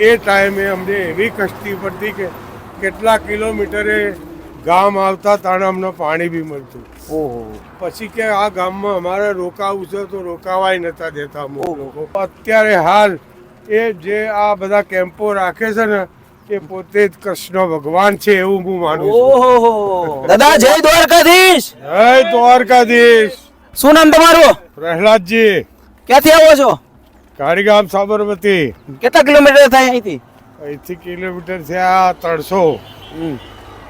એ ટાઈમે અમને એવી કષ્ટી પડતી કે કેટલા કિલોમીટરે ગામ આવતા તાણે અમને પાણી બી મળતું. ઓહો. પછી કે આ ગામમાં અમારે રોકાવું છે તો રોકાવાય નતા દેતા અમુક લોકો. અત્યારે હાલ એ જે આ બધા કેમ્પો રાખે છે ને એ પોતે જ કૃષ્ણ ભગવાન છે એવું હું માનું છું. દાદા જય દ્વારકાધીશ. જય દ્વારકાધીશ. શું નામ તમારું? પ્રહલાદજી. ક્યાંથી આવો છો? કારીગામ સાબરમતી. કેટલા કિલોમીટર થાય અહીંથી? અહીંથી કિલોમીટર છે આ ત્રણસો.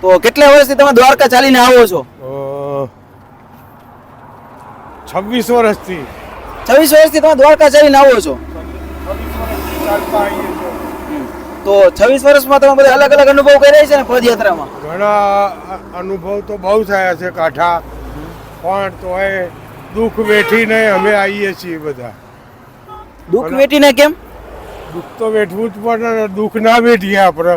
તો કેટલા વર્ષથી તમે દ્વારકા ચાલીને આવો છો? છવ્વીસ વર્ષથી. છવ્વીસ વર્ષથી તમે દ્વારકા ચાલીને આવો છો. તો છવ્વીસ વર્ષમાં તમે બધા અલગ અલગ અનુભવ કર્યા છે ને પદયાત્રામાં? ઘણા અનુભવ તો બહુ થયા છે કાઠા. પણ તોય દુઃખ વેઠીને અમે આવીએ છીએ બધા. દુઃખ વેઠીને કેમ? દુઃખ તો વેઠવું જ પણ દુઃખ ના વેઠીએ આપણે.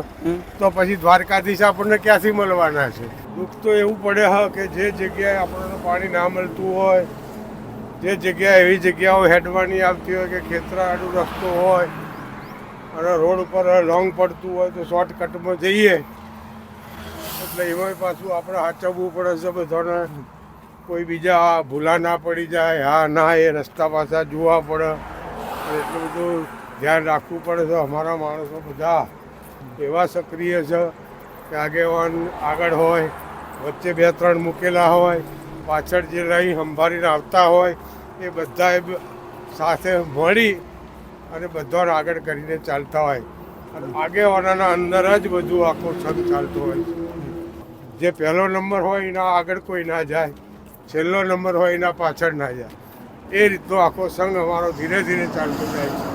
તો પછી દ્વારકાધીશ આપણને ક્યાંથી મળવાના છે? દુઃખ તો એવું પડે હ કે જે જગ્યાએ આપણને પાણી ના મળતું હોય જે જગ્યાએ એવી જગ્યાઓ હેડવાની આવતી હોય કે ખેતરાડું રસ્તો હોય અને રોડ ઉપર લોંગ પડતું હોય તો શોર્ટકટમાં જઈએ. એટલે એમાંય પાછું આપણે સાચવવું પડે છે બધાને. કોઈ બીજા ભૂલા ના પડી જાય હા ના એ રસ્તા પાછા જોવા પડે. એટલું બધું ધ્યાન રાખવું પડે છે. અમારા માણસો બધા એવા સક્રિય છે કે આગેવાન આગળ હોય, વચ્ચે બે ત્રણ મૂકેલા હોય, પાછળ જે લઈ સંભાળીને આવતા હોય, એ બધાએ સાથે મળી અને બધાને આગળ કરીને ચાલતા હોય. અને આગેવાનાના અંદર જ બધું આખો સંઘ ચાલતો હોય જે પહેલો નંબર હોય એના આગળ કોઈ ના જાય, છેલ્લો નંબર હોય એના પાછળ ના જાય. એ રીતનો આખો સંઘ અમારો ધીરે ધીરે ચાલતો જાય છે.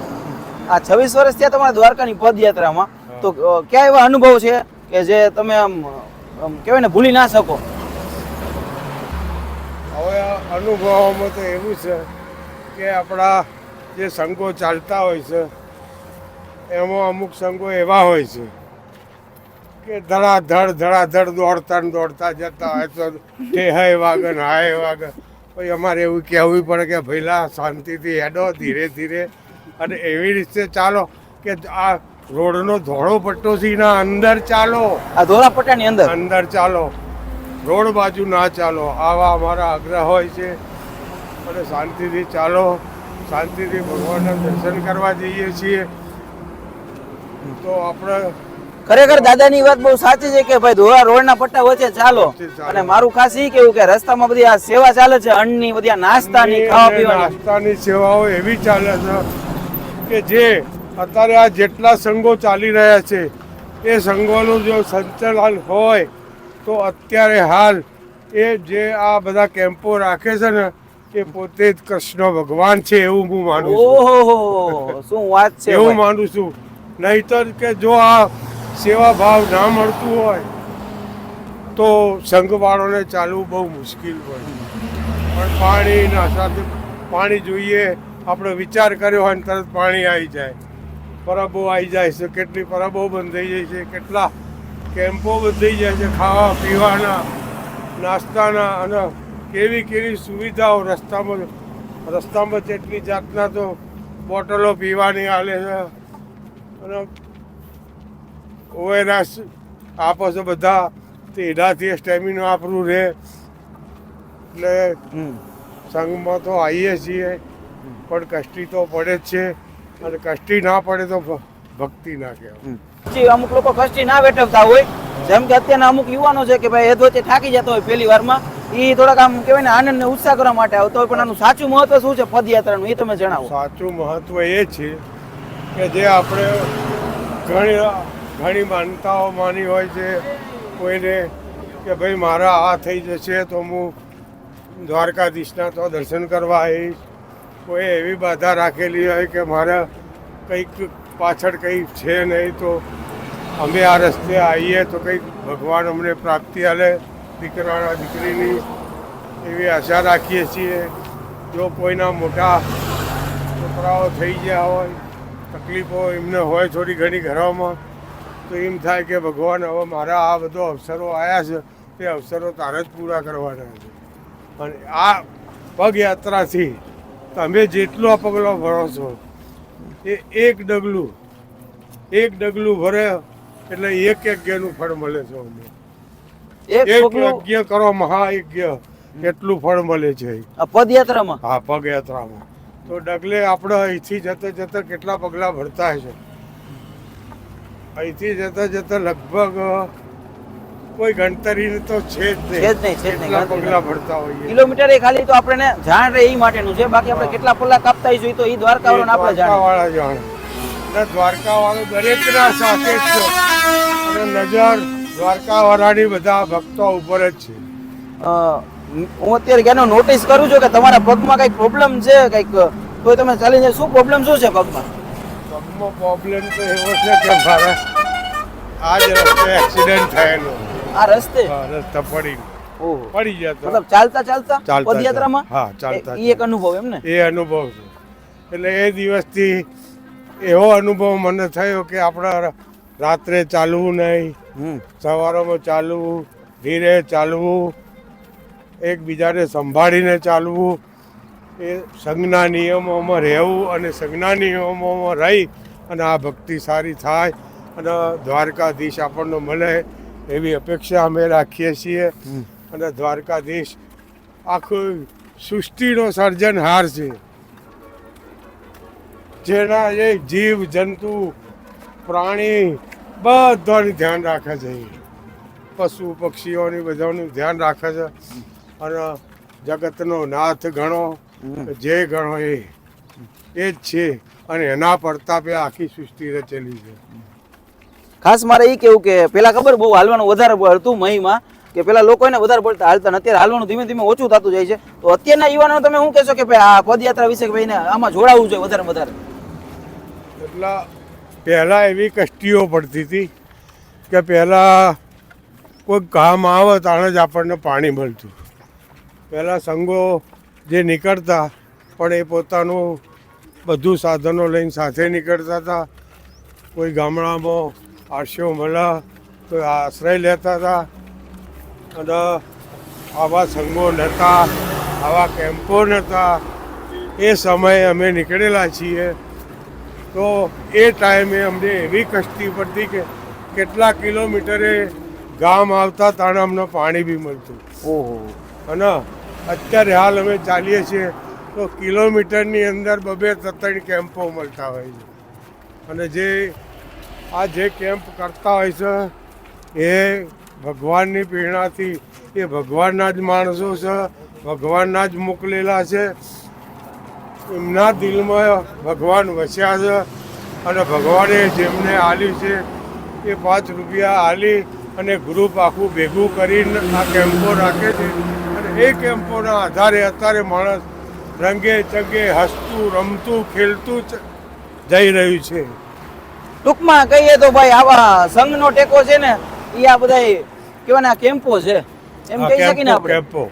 આ છવ્વીસ વર્ષ થયા તમારા દ્વારકાની પદયાત્રામાં. તો કયા એવા અનુભવ છે કે જે તમે આમ આમ કહેવાય ને ભૂલી ના શકો? હવે અનુભવોમાં તો એવું છે કે આપણા જે સંઘો ચાલતા હોય છે એમાં અમુક સંઘો એવા હોય છે કે ધડાધડ ધડાધડ દોડતા દોડતા જતા હોય તો તે હાય વાગન હાય વાગન. પછી અમારે એવું કહેવું પડે કે ભઈલા શાંતિથી હેડો ધીરે ધીરે. અને એવી રીતે ચાલો કે આ રોડનો ધોળો પટ્ટો છે એના અંદર ચાલો. આ ધોળા પટ્ટાની અંદર? અંદર ચાલો. રોડ બાજુ ના ચાલો. આવા અમારા આગ્રહ હોય છે. અને શાંતિથી ચાલો. શાંતિથી ભગવાનના દર્શન કરવા જઈએ છીએ. તો આપણે ખરેખર દાદાની વાત બહુ સાચી છે કે ભાઈ ધોળા રોડના પટ્ટા વચ્ચે ચાલો. અને મારું ખાસ ઈ કેવું કે રસ્તામાં બધી આ સેવા ચાલે છે અન્નની બધી આ નાસ્તાની ખાવા પીવાની. નાસ્તાની સેવાઓ એવી ચાલે છે કે જે અત્યારે આ જેટલા સંઘો ચાલી રહ્યા છે એ સંઘોનું જો સંચાલન હોય તો અત્યારે હાલ એ જે આ બધા કેમ્પો રાખે છે ને એ પોતે જ કૃષ્ણ ભગવાન છે એવું હું માનું છું. ઓહો શું વાત છે એવું માનું છું. નહીતર કે જો આ સેવા ભાવ ના મળતું હોય તો સંઘવાળોને ચાલવું બહુ મુશ્કેલ પડે પણ પાણીના સાથે પાણી જોઈએ, આપણે વિચાર કર્યો હોય ને તરત પાણી આવી જાય. પરબો આવી જાય છે, કેટલી પરબો બંધ થઈ જાય છે, કેટલા કેમ્પો બંધ થઈ જાય છે, ખાવા, પીવાના, નાસ્તાના, અને કેવી કેવી સુવિધાઓ રસ્તામાં રસ્તામાં જેટલી જાતના તો બોટલો પીવાની આલે છે. અને ઓએનએસ આપો છો બધા તે એનાથી સ્ટેમિનો આપણું રહે. એટલે. સંઘમાં તો આવીએ છીએ પણ કષ્ટી તો પડે જ છે. અને કષ્ટી ના પડે તો ભક્તિ ના કહેવાય. અમુક લોકો કષ્ટી ના વેઠવતા હોય. જેમ કે અત્યારના અમુક યુવાનો છે કે ભાઈ એ ધોતે થાકી જતો હોય પહેલી વારમાં એ થોડાક આમ કહેવાય ને આનંદ ને ઉત્સાહ કરવા માટે આવતો હોય પણ આનું સાચું મહત્વ શું છે પદયાત્રાનું એ તમે જણાવો. સાચું મહત્વ એ છે કે જે આપણે ઘણી ઘણી માનતાઓ માની હોય છે કોઈને કે ભાઈ મારા આ થઈ જશે તો હું દ્વારકાધીશના તો દર્શન કરવા આવીશ. કોઈ એવી બાધા રાખેલી હોય કે મારા કંઈક પાછળ કંઈક છે નહીં તો અમે આ રસ્તે આવીએ તો કંઈક ભગવાન અમને પ્રાપ્તિ આલે દીકરાના દીકરીની એવી આશા રાખીએ છીએ. જો કોઈના મોટા છોકરાઓ થઈ ગયા હોય, તકલીફો એમને હોય થોડી ઘણી ઘરોમાં તો એમ થાય કે ભગવાન હવે મારા આ બધો અવસરો આવ્યા છે તે અવસરો તારે જ પૂરા કરવાના છે. અને આ પગયાત્રાથી તમે જેટલો પગલો ભરો છો એ એક ડગલું એક ડગલું ભરે એટલે એક યજ્ઞનું ફળ મળે છે અમને. એક યજ્ઞ કરો મહાયજ્ઞ એટલું ફળ મળે છે. આ પદયાત્રામાં? હા પગયાત્રામાં. તો ડગલે આપણે અહીંથી જતે જતે કેટલા પગલા ભરતા છે અહીંથી જતા જતા લગભગ કોઈ ગણતરી તો છે જ છે જ નહીં, છે જ નહીં, કેટલા પગલા ભરતા હોઈએ. કિલોમીટર એ ખાલી તો આપણે જાણ રહે એ માટેનું છે. બાકી આપણે કેટલા પલ્લા કાપતા હોઈશું તો એ દ્વારકા વાળાને આપણે જાણ વાળા જાણ. દ્વારકા વાળો દરેકના સાથે જ છે. અને નજર દ્વારકા વાળાની બધા ભક્તો ઉપર જ છે. હું અત્યારે ક્યાંનો નોટિસ કરું છું કે તમારા પગમાં કંઈક પ્રોબ્લેમ છે? કંઈક તો તમે ચાલીને શું પ્રોબ્લેમ શું છે પગમાં? પગમાં પ્રોબ્લેમ તો એવો છે કે મારે આ જ રસ્તે એક્સિડન્ટ થયેલો. આ રસ્તે? હા, રસ્તા પડી ઓહો. પડી જતો મતલબ ચાલતા ચાલતા? પદયાત્રામાં? હા, ચાલતા એ એક અનુભવ એમ ને? એ અનુભવ છે. એટલે એ દિવસથી એવો અનુભવ મને થયો કે આપણે રાત્રે ચાલવું નહીં સવારોમાં ચાલવું ધીરે ચાલવું એકબીજાને સંભાળીને ચાલવું એ સંજ્ઞા નિયમોમાં રહેવું અને સંજ્ઞા નિયમોમાં રહી અને આ ભક્તિ સારી થાય અને દ્વારકાધીશ આપણને મળે એવી અપેક્ષા અમે રાખીએ છીએ. અને દ્વારકાધીશ આખું સૃષ્ટિનો સર્જનહાર છે. જેના એ જીવ જંતુ પ્રાણી બધાનું ધ્યાન રાખે છે. પશુ પક્ષીઓની બધાનું ધ્યાન રાખે છે. અને જગતનો નાથ ગણો. જે ગણો એ એ જ છે. અને એના પ્રતાપે આખી સૃષ્ટિ રચેલી છે. ખાસ મારે એ કેવું કે પેલા ખબર બહુ હાલવાનું વધારે હતું મહીમાં કે પેલા લોકો એને વધારે પડતા હાલતા ને અત્યારે હાલવાનું ધીમે ધીમે ઓછું થતું જાય છે. તો અત્યારના યુવાનો તમે શું કહેશો કે આ પદયાત્રા વિશે ભાઈને આમાં જોડાવવું જોઈએ વધારે વધારે? એટલે પહેલાં એવી કષ્ટીઓ પડતી હતી કે પહેલાં કોઈ કામ આવે તાણે જ આપણને પાણી મળતું. પહેલાં સંઘો જે નીકળતા પણ એ પોતાનું બધું સાધનો લઈને સાથે નીકળતા હતા. કોઈ ગામડામાં આશ્યો મળ્યા કોઈ આશ્રય લેતા હતા. અને આવા સંઘો નહોતા આવા કેમ્પો નહોતા. એ સમયે અમે નીકળેલા છીએ. તો એ ટાઈમે અમને એવી કષ્ટી પડતી કે કેટલા કિલોમીટરે ગામ આવતા તાણે અમને પાણી બી મળતું. ઓહો. અને અત્યારે હાલ અમે ચાલીએ છીએ તો કિલોમીટરની અંદર બબે ત્રણ કેમ્પો મળતા હોય છે. અને જે આ જે કેમ્પ કરતા હોય છે, એ ભગવાનની પ્રેરણાથી, એ ભગવાનના જ માણસો છે, ભગવાનના જ મોકલેલા છે. એમના દિલમાં ભગવાન વસ્યા છે અને ભગવાને જેમને આલ્યું છે, એ પાંચ રૂપિયા આલી અને ગ્રુપ આખું ભેગું કરીને આ કેમ્પો રાખે છે. એ કેમ્પોના આધારે અત્યારે માણસ રંગે ચંગે હસતું રમતું ખેલતું જઈ રહ્યું છે. ટૂંકમાં કહીએ તો ભાઈ આવા સંઘનો ટેકો છે ને એ આ બધા કેવાના કેમ્પો છે. એમ કહી શકીએ આપણે. કેમ્પો.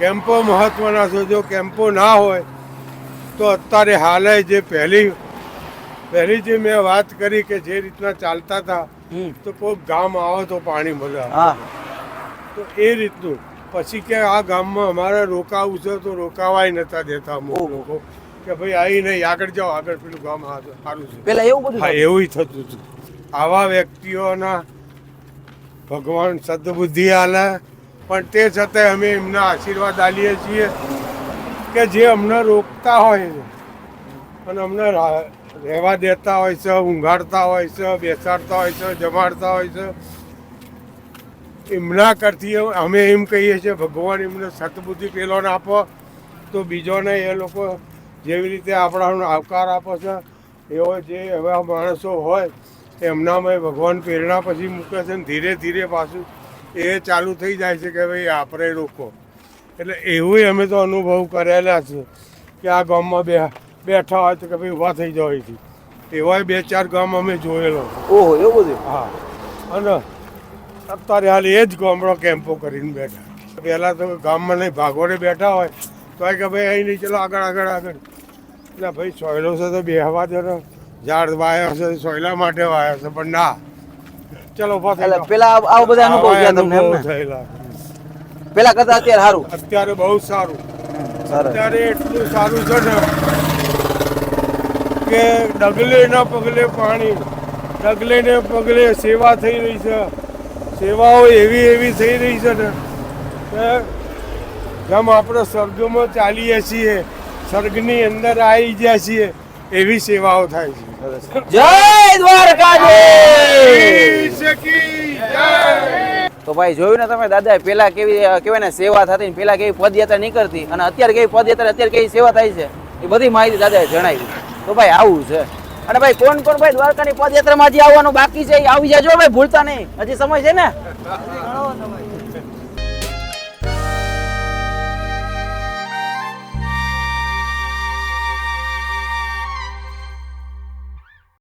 કેમ્પો મહત્વના છે. જો કેમ્પો ના હોય તો અત્યારે હાલે જે પહેલી પહેલી જે મેં વાત કરી કે જે રીતના ચાલતા હતા. તો કોઈ ગામ આવો તો પાણી મળે તો એ રીતનું પછી કે આ ગામમાં અમારે રોકાવું છે તો રોકાવાય નતા દેતા અમુક. લોકો. કે ભાઈ આવી નહીં આગળ જાઓ આગળ પેલું ગામ સારું છે. પેલા એવું બધું હા એવું થતું હતું. આવા વ્યક્તિઓના ભગવાન સદબુદ્ધિ આલે પણ તે છતાંય અમે એમના આશીર્વાદ આલીએ છીએ કે જે અમને રોકતા હોય અને અમને રહેવા દેતા હોય છે ઊંઘાડતા હોય છે બેસાડતા હોય છે જમાડતા હોય છે એમના કરતી અમે એમ કહીએ છીએ ભગવાન એમને સતબુદ્ધિ પેલોને આપો તો બીજોને એ લોકો જેવી રીતે આપણાનો આવકાર આપે છે એવો જે એવા માણસો હોય એમનામાં ભગવાન પ્રેરણા પછી મૂકે છે ને ધીરે ધીરે પાછું એ ચાલુ થઈ જાય છે કે ભાઈ આપણે રોકો. એટલે એવું અમે તો અનુભવ કરેલા છે કે આ ગામમાં બે બેઠા હોય તો કે ભાઈ ઊભા થઈ જાવ અહીંથી. એવાય બે ચાર ગામ અમે જોયેલો. ઓહો એવું બધું? હા. અને અત્યારે હાલ એ જ ગામડો કેમ્પો કરીને બેઠા. પહેલાં તો ગામમાં નહીં ભાગોડે બેઠા હોય. તો કે ભાઈ અહીં નહીં ચલો આગળ આગળ આગળ. એટલે ભાઈ સોયલો છે તો બેહવા દે ઝાડ વાયો છે સોયલા માટે વાયો છે પણ ના. ચલો. પેલા આવા બધા અનુભવ તમને થયેલા. પેલા કરતા અત્યારે સારું? અત્યારે બહુ સારું. અત્યારે એટલું સારું છે ને કે ડગલે ના પગલે પાણી ડગલે ને પગલે સેવા થઈ રહી છે. સેવાઓ એવી એવી થઈ રહી છે ને કે જેમ આપણે સ્વર્ગમાં ચાલીએ છીએ સ્વર્ગની અંદર આવી ગયા છીએ એવી સેવાઓ થાય છે. જય દ્વારકાધીશ! તો ભાઈ જોયું ને તમે દાદા પેલા કેવી કહેવાય ને સેવા થતી ને પેલા કેવી પદયાત્રા નીકળતી અને અત્યારે કેવી પદયાત્રા અત્યારે કેવી સેવા થાય છે એ બધી માહિતી દાદાએ જણાવી. તો ભાઈ આવું છે. અને ભાઈ, કોણ કોણ? ભાઈ, દ્વારકાની પદયાત્રામાં હજી આવવાનું બાકી છે આવી જાજો ભાઈ, ભૂલતા નહીં. હજી સમય છે ને?